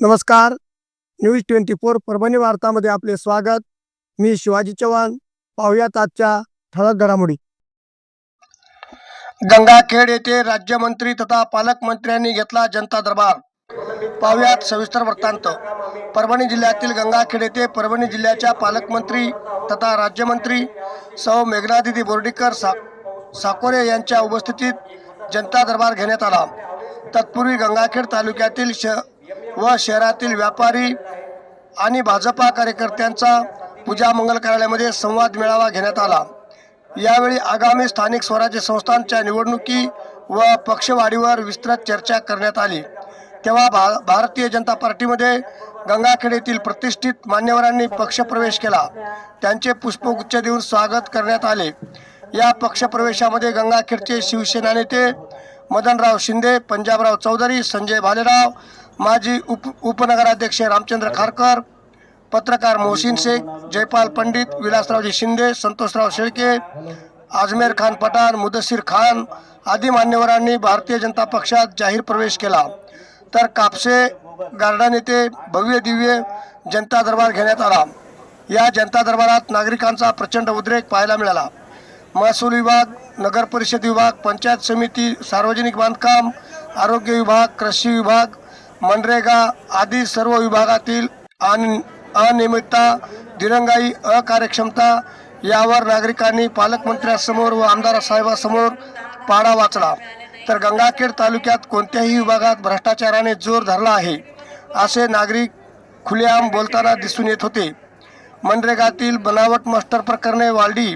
नमस्कार. News twenty four Parbhani वार्तामध्ये आपले स्वागत. मी शिवाजी चव्हाण. पाहुयात आजच्या ठळक घडामोडी. गंगाखेड येथे राज्यमंत्री तथा पालकमंत्र्यांनी घेतला जनता दरबार. पाहुयात सविस्तर वृत्तांत. परभणी जिल्ह्यातील गंगाखेड येथे परभणी जिल्ह्याच्या पालकमंत्री तथा राज्यमंत्री सौ मेघनादिदी बोर्डीकर सा साकोरे यांच्या उपस्थितीत जनता दरबार घेण्यात आला. तत्पूर्वी गंगाखेड तालुक्यातील श व शहरातील व्यापारी आणि भाजपा कार्यकर्त्यांचा पूजा मंगल कार्यालयामध्ये संवाद मेळावा घेण्यात आला. यावेळी आगामी स्थानिक स्वराज्य संस्थांच्या निवडणुकी व पक्षवाढीवर विस्तृत चर्चा करण्यात आली. तेव्हा भा भारतीय जनता पार्टीमध्ये गंगाखेड येथील प्रतिष्ठित मान्यवरांनी पक्षप्रवेश केला. त्यांचे पुष्पगुच्छ देऊन स्वागत करण्यात आले. या पक्षप्रवेशामध्ये गंगाखेडचे शिवसेना नेते मदनराव शिंदे पंजाबराव चौधरी संजय भालेराव माजी उप उपनगराध्यक्ष रामचंद्र खारकर पत्रकार मोहसिन शेख जयपाल पंडित विलासरावजी शिंदे संतोषराव शेळके आजमेर खान पठाण मुदस्सीर खान आदी मान्यवरांनी भारतीय जनता पक्षात जाहीर प्रवेश केला. तर कापसे गार्डन येथे भव्य दिव्य जनता दरबार घेण्यात आला. या जनता दरबारात नागरिकांचा प्रचंड उद्रेक पाहायला मिळाला. महसूल विभाग नगर परिषद विभाग पंचायत समिती सार्वजनिक बांधकाम आरोग्य विभाग कृषी विभाग मनरेगा आदी सर्व विभागातील अन अनियमितता दिरंगाई अकार्यक्षमता यावर नागरिकांनी पालकमंत्र्यांसमोर व आमदार साहेबांसमोर पाडा वाचला. तर गंगाखेड तालुक्यात कोणत्याही विभागात भ्रष्टाचाराने जोर धरला आहे असे नागरिक खुलेआम बोलताना दिसून येत होते. मनरेगातील बनावट मास्टर प्रकरणे वाढली.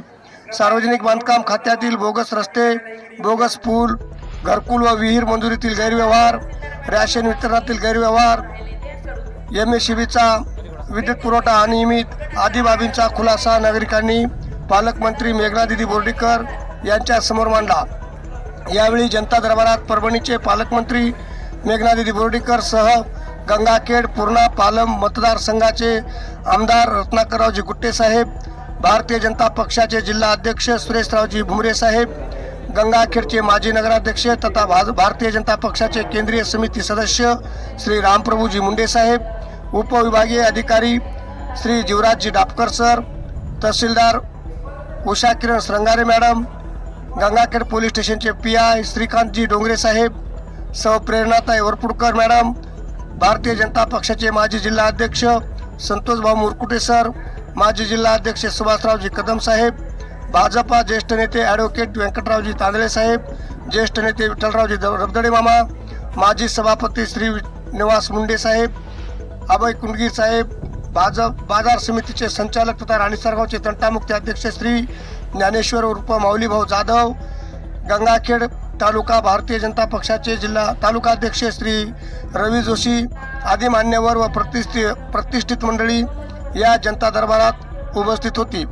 सार्वजनिक बांधकाम खात्यातील बोगस रस्ते बोगस पूल घरकुल व विहीर मंजुरीतील गैरव्यवहार रॅशन वितरणातील गैरव्यवहार एम एस विद्युत पुरवठा अनियमित आदी बाबींचा खुलासा नागरिकांनी पालकमंत्री मेघनादिदी बोर्डीकर यांच्या समोर मांडला. यावेळी जनता दरबारात परभणीचे पालकमंत्री मेघनादिदी बोर्डीकर सह गंगाखेड पूर्णा पालम मतदारसंघाचे आमदार रत्नाकररावजी गुट्टे साहेब भारतीय जनता पक्षाचे जिल्हा अध्यक्ष सुरेशरावजी भुमरे साहेब गंगाखेडचे माजी नगराध्यक्ष तथा भा भारतीय जनता पक्षाचे केंद्रीय समिती सदस्य श्री रामप्रभूजी मुंडे साहेब उपविभागीय अधिकारी श्री जीवराजजी डापकर सर तहसीलदार उषा किरण श्रंगारे मॅडम गंगाखेड पोलीस स्टेशनचे पी आय श्रीकांतजी डोंगरे साहेब सौ प्रेरणाताई वरपुडकर मॅडम भारतीय जनता पक्षाचे माजी जिल्हा अध्यक्ष संतोषभाऊ मुरकुटे सर माजी जिल्हा अध्यक्ष सुभाषरावजी कदम साहेब भाजपा ज्येष्ठ नेते ॲडव्होकेट व्यंकटरावजी तांदळे साहेब ज्येष्ठ नेते विठ्ठलरावजी द- रबदडे मामा माजी सभापती श्री निवास मुंडे साहेब अभय कुंडगी साहेब भाजप बाजार समितीचे संचालक तथा राणीसरगावचे तंटामुक्ती अध्यक्ष श्री ज्ञानेश्वर उर्फ माऊलीभाऊ जाधव गंगाखेड तालुका भारतीय जनता पक्षाचे जिल्हा तालुकाध्यक्ष श्री रवी जोशी आदी मान्यवर व प्रतिष्ठित प्रतिष्ठित मंडळी या जनता दरबारात उपस्थित होती.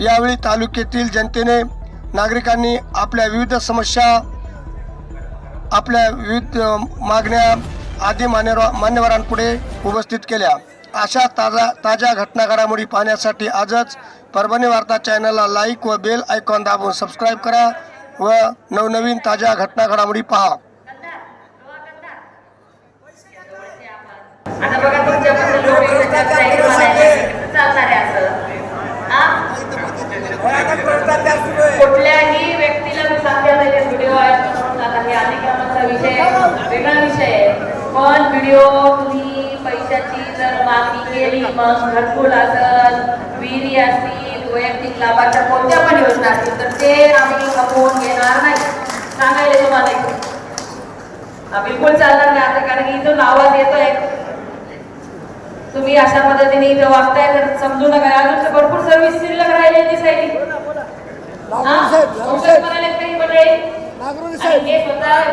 यावेळी तालुक्यातील जनतेने नागरिकांनी आपल्या विविध समस्या आपल्या विविध मागण्या आदी मान्यवर मान्यवरांपुढे उपस्थित केल्या. अशा ताजा ताज्या घटना घडामोडी पाहण्यासाठी आजच परभणी वार्ता चॅनलला लाईक व बेल आयकॉन दाबून सबस्क्राईब करा व नवनवीन ताज्या घटना घडामोडी पहा? कुठल्याही व्यक्तीला मी सांगते त्याचे व्हिडिओ आहेत म्हणून हे विषय वेगळा विषय आहे. पण व्हिडिओ तुम्ही पैशाची जर मागणी केली मग घरकुल असेल विहिरी असतील वैयक्तिक लाभाच्या कोणत्या पण योजना असतील तर ते आम्ही खपवून घेणार नाही. सांगायला तुम्हाला. हा, बिलकुल चालणार नाही आता कारण की इथून आवाज येतोय. तुम्ही अशा पद्धतीने इथं वागताय तर समजू नका. अजून भरपूर सर्व्हिस शिल्लक राहिली दिसायली हा? म्हणाले काही मंडळी. हे स्वतः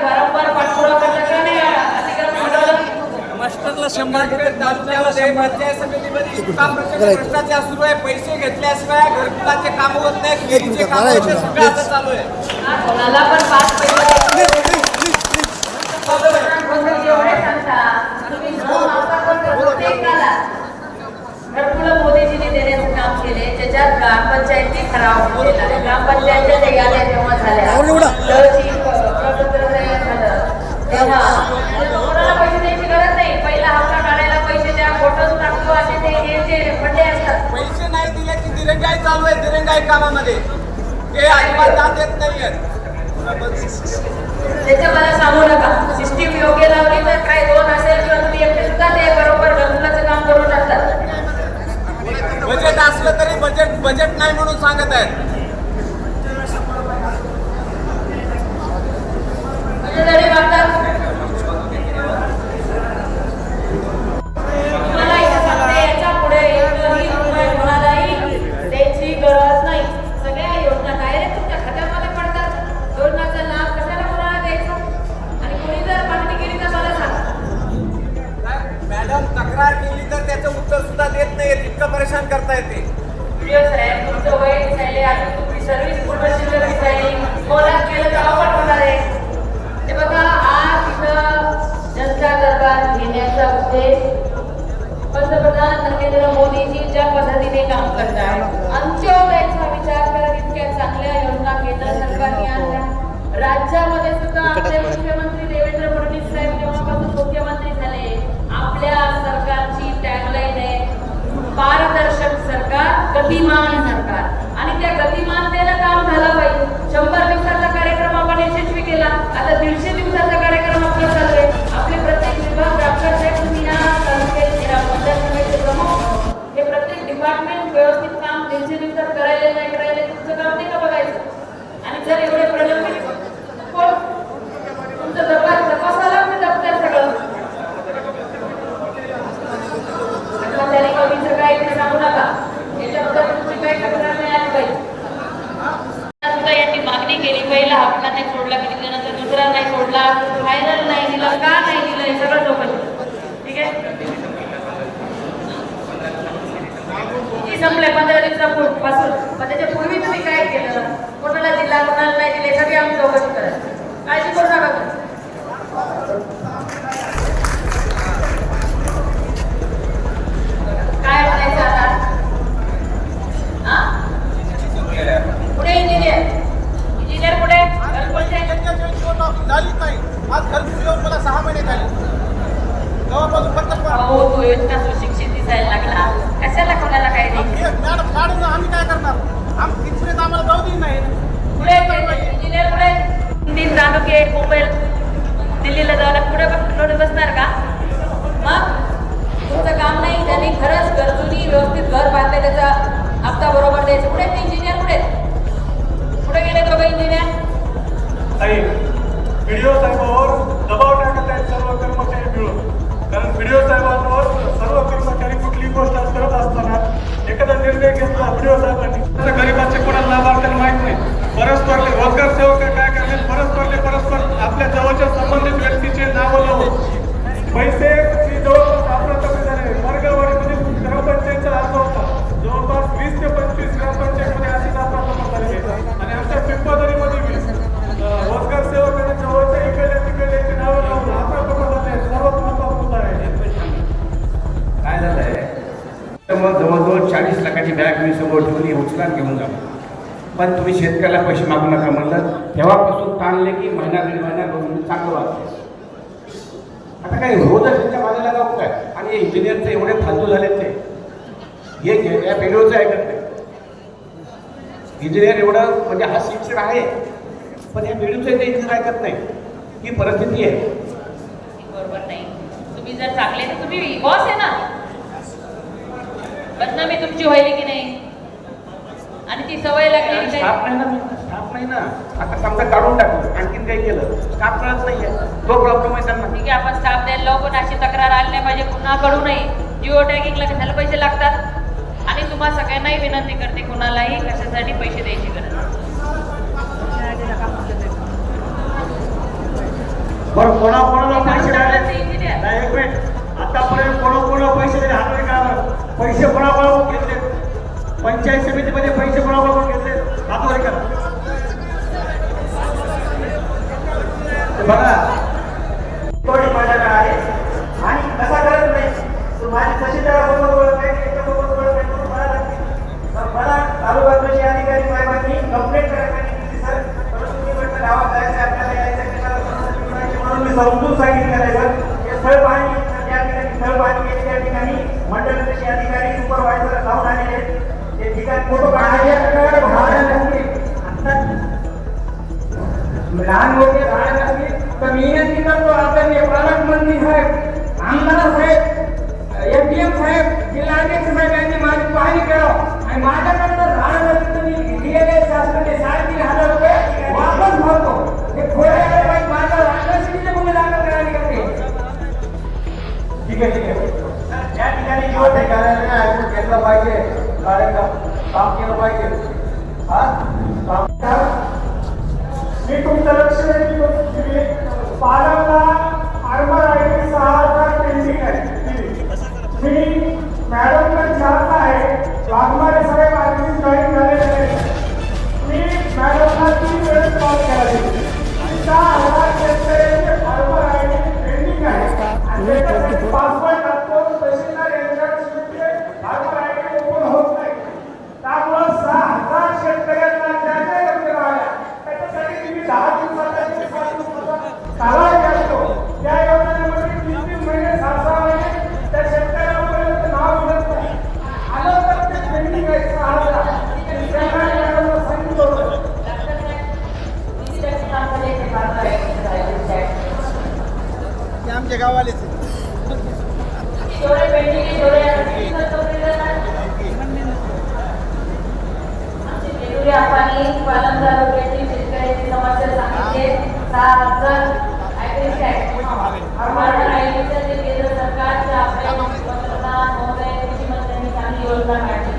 शंभर भ्रष्टाचार सुरू आहे. पैसे घेतल्याशिवाय घरकुलाचे काम होत नाही. चालू आहे. हा, मोदीजीने देण्याचं काम केले. त्याच्यात ग्रामपंचायतीत ठराव केलेला. ग्रामपंचायतच्या जे याद्या जेव्हा झाल्या तहसील प्रपत्र तयार झालं तेव्हा कोणाला पैसे द्यायची गरज नाही पहिला हप्ता काढायला पैसे द्या फोटोज टाकतो असे ते हे जे फंडे असतात पैसे नाही दिले की दिरंगाई चालू आहे दिरंगाई कामामध्ये. ते अजिबात दाद येत नाहीयेत त्याच्या मला सांगू नका. सिस्टीम योग्य लावली तर काय दोन असेल किंवा तुम्ही एकटे सुद्धा ते बरोबर घरकुलाचं काम करून टाकतात बजेट असलं तरी बजेट बजेट नाही म्हणून सांगत आहेत. म्हणजे तरी मागतात त्याचं उत्तर सुद्धा देत नाहीये इतकं परेशान करता येते. तुमचं वय दिसायले अजून तुमची सर्व्हिस पूर्ण शिल्लक दिसायली. कोणात केलं तर अवघड होणार आहे. हे बघा आज इथं जनता दरबार घेण्याचा उद्देश पंतप्रधान नरेंद्र मोदीजी ज्या पद्धतीने काम अंत्योदयाचा विचार करत इतक्या चांगल्या योजना केंद्र सरकारने आणल्या. राज्यामध्ये सुद्धा आपले मुख्यमंत्री देवेंद्र फडणवीस साहेब जेव्हापासून मुख्यमंत्री झाले आपल्या सरकारची टॅगलाईन आहे पारदर्शक सरकार गतिमान सरकार आणि त्या गतिमानतेनं काम झालं पाहिजे. शंभर दिवसाचा कार्यक्रम आपण यशस्वी केला. आता दीडशे दिवसाचा कार्यक्रम आपला चालू आहे. आपले प्रत्येक विभाग डॉक्टर साहेब तुम्ही या प्रमुख हे प्रत्येक डिपार्टमेंट व्यवस्थित काम दीडशे दिवसात करायला नाही करायला तुमचं काम नाही का बघायचं? आणि जर एवढं प्रलंबित कोण तुमचं तपास तपासायला मी दप्तर सगळं त्याने कमीचं काय ते सांगू नका याच्याबद्दल तुमची काही तक्रार नाही आली पाहिजे सुद्धा यांनी मागणी केली पहिला हप्ता नाही सोडला किती जणांचा दुसरा नाही सोडला फायनल नाही दिलं का नाही दिलं हे सगळं चौकशी ठीक आहे किती संपले पंधरा दिवसापासून पण त्याच्या पूर्वी तुम्ही काय केलं कोणाला दिला कोणाला नाही आम्ही चौकशी करायची काळजी करू नका काय म्हणायचं आता? पुढे इंजिनियर इंजिनियर पुढे घरपंचायत झालीच नाही आज घरकुल येऊन मला सहा महिने झाले तेव्हापासून फक्त अहो तो इतका सुशिक्षित दिसायला लागला. कशाला कोणाला काय नाही? मॅडम मॅडम आम्ही काय करणार? निर्णय साहेबांनी गरीबाचे कोणाला लाभार्थ्याला माहीत नाही. परस्पर रोजगार सेवक काय करले परस्परले परस्पर आपल्या जवळच्या संबंधित व्यक्तीचे नाव लावून. पैसे जवळपास झाले वर्गवारीमध्ये ग्रामपंचायतचा होता जवळपास वीस ते पंचवीस ग्रामपंचायतमध्ये अशीच अप्रतम झालेली आहे आणि आमच्या पिंपदरीमध्ये बी रोजगार सेवकांना जवळच्या इकडल्या तिकडल्याची नावं लावून अप्रतम झाले सर्वात आहे. काय मग चाळीस लाखाची बॅग मी समोर ठेवली उचला घेऊन जा पण तुम्ही शेतकऱ्याला पैसे मागू नका म्हणलं. तेव्हापासून ताणले की महिना दीड महिना दोन चांगलं वाटतं आता काय हो रोजच त्यांच्या बाजूला जाऊ काय? आणि इंजिनियरचे एवढे फालतू झालेत ते. हे या व्हिडिओचं ऐकत नाही इंजिनियर एवढं म्हणजे हा शिक्षण आहे. पण या व्हिडिओचं ते इंजिनियर ऐकत नाही. ही परिस्थिती आहे. बरोबर नाही. तुम्ही जर चांगले तर तुम्ही बॉस आहे ना. बदनामी तुमची व्हायली की नाही? आणि ती सवय लागली की स्टाफ नाही? नाही ना स्टाफ नाही ना. आता समजा काढून टाकलं आणखीन काही केलं स्टाफ कळत नाहीये. तो प्रॉब्लेम आहे त्यांना. ठीक आहे आपण स्टाफ द्यायला लावू पण अशी तक्रार आली नाही पाहिजे पुन्हा करू नये. जिओ टॅगिंगला कशाला पैसे लागतात? आणि तुम्हा सगळ्यांनाही विनंती करते कुणालाही कशासाठी पैसे द्यायची गरज नाही. बरं पैसे एक मिनिट आतापर्यंत कोणा कोणा पैसे दिले हाताने काढा पैसे कोणाकोणाकडून घेतले? पंचायत समितीमध्ये पैसे कोणाकोणाकडून घेतले? हाताने करा बघा कोण आहे आणि कसा करत नाही? कशी त्याला बरोबर ओळख मला लागते अधिकारी साहेबांनी कंप्लेंट म्हणून मी समजून सांगितलं आहे सर. लहान मोठे झाड नसतील तर विनंती करतो आदरणीय पालकमंत्री साहेब आमदार साहेब एमपीएम साहेब जिल्हाध्यक्ष साहेब यांनी माझी पाहणी करा मॅडम पण विचारत आहे. वाघमारे साहेब आधी जॉईन झालेले मी मॅडमला तीन वेळेस कॉल केला आणि सहा हजार शेतकऱ्यांचे आर्मर आहे पेंडिंग आहे आणि त्याच्यासाठी पासवर्ड टाकतो तहसीलदार यांच्याकडे आर्मर आहे ओपन होत नाही त्यामुळं सहा हजार शेतकऱ्यांना ज्या ज्या योजना आल्या त्याच्यासाठी तुम्ही दहा दिवसाचा किंवा सात दिवसाचा कालावधी असतो त्या योजनेमध्ये तीन तीन महिने सहा सहा महिने त्या शेतकऱ्यापर्यंत नाव मिळत नाही आलं तर ते पेंडिंग आहे सहा हजार त्यांना मॅडमला सांगितलं होतं आमच्या गावालेच जेवढे पेंडिंग जेवढे आमची जेजुरी आपानी पालन तालुक्यातील शेतकऱ्यांची समस्या सांगितले सहा हजार ऍग्री टॅक्स महाराष्ट्र आयोगाच्या जे केंद्र सरकारच्या आपल्या पंतप्रधान महोदय कृषी मंत्र्यांनी चांगली योजना काढली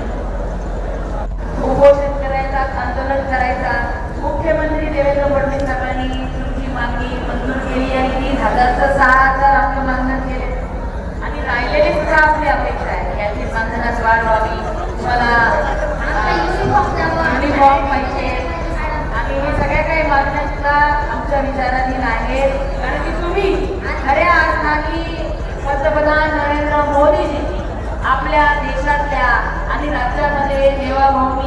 उपोषण करायचा आंदोलन करायचा. मुख्यमंत्री देवेंद्र फडणवीस साहेबांनी तुमची मागणी मंजूर केली आणि तीन हजारचं सहा हजार आपलं मागणं केले आणि आपली अपेक्षा आहे. वाढ व्हावी. युनिफॉर्म पाहिजे. आणि हे सगळ्या काही मागण्या सुद्धा आमच्या विचाराधीन आहेत कारण की तुम्ही खऱ्या अर्थाने पंतप्रधान नरेंद्र मोदीजी आपल्या देशातल्या आणि राज्यामध्ये जेव्हा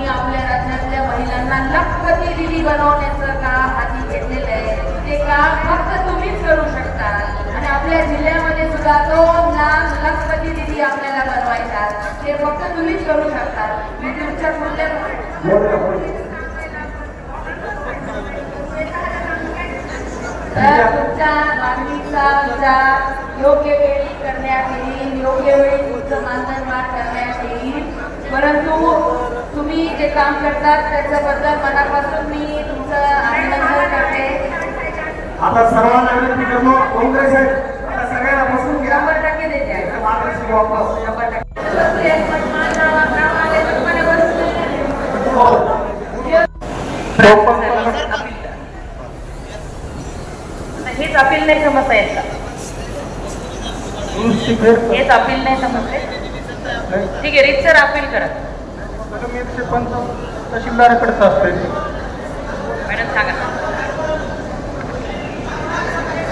आपल्या राज्यातल्या महिलांना लखपती बनवण्याचं काम हाती घेतलेलं आहे? ते काम फक्त तुम्हीच करू शकता? आणि आपल्या जिल्ह्यामध्ये सुद्धा दोन लाख लखपती दिदी आपल्याला बनवायच्या ते फक्त तुम्हीच करू शकता. मी तुमच्या कुठल्या तर तुमच्या मागणीचा विचार योग्य वेळी करण्यात येईल योग्य वेळी तुमचं मानधन वाढ करण्यात येईल परंतु तुम्ही जे काम करतात त्याच्याबद्दल मनापासून मी तुमचं अभिनंदन करते. आता सर्वांना विनंती करतो काँग्रेस आहे आता सगळ्यांना हेच अपील नाही समजता येत हेच अपील नाही समजते? ठीक आहे रितसर अपील करा. एकशे पंचावन्न तहसीलदाराकडेच असते मॅडम सांगा.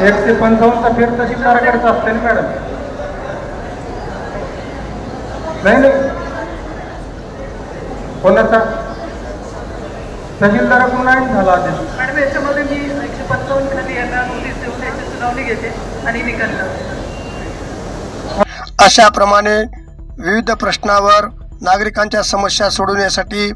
एकशे पंचावन्नचा फेर तहसीलदाराकडेच असते ना मॅडम. नाही नाही. कोणाचा? तहसीलदाराकडून नाही झाला आदेश. मॅडम याच्यामध्ये मी एकशे पंचावन्न खाली यांना नोटीस देऊन त्याची सुनावणी घेते आणि निकाल अशाप्रमाणे विविध प्रश्नावर नागरिकांच्या समस्या सोडवण्यासाठी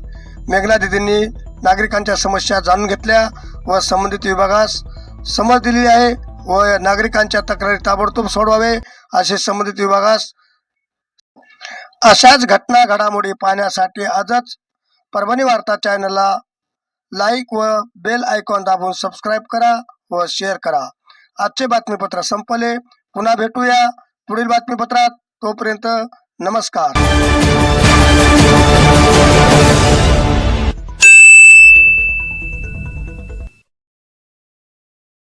मेघना दिदींनी नागरिकांच्या समस्या जाणून घेतल्या व संबंधित विभागास समज दिलेली आहे व नागरिकांच्या तक्रारी ताबडतोब सोडवावे असे संबंधित विभागास अशाच घटना घडामोडी पाहण्यासाठी आजच परभणी वार्ता चॅनलला लाईक व बेल आयकॉन दाबून सबस्क्राईब करा व शेअर करा. आजचे बातमीपत्र संपले. पुन्हा भेटूया पुढील बातमीपत्रात. तोपर्यंत नमस्कार.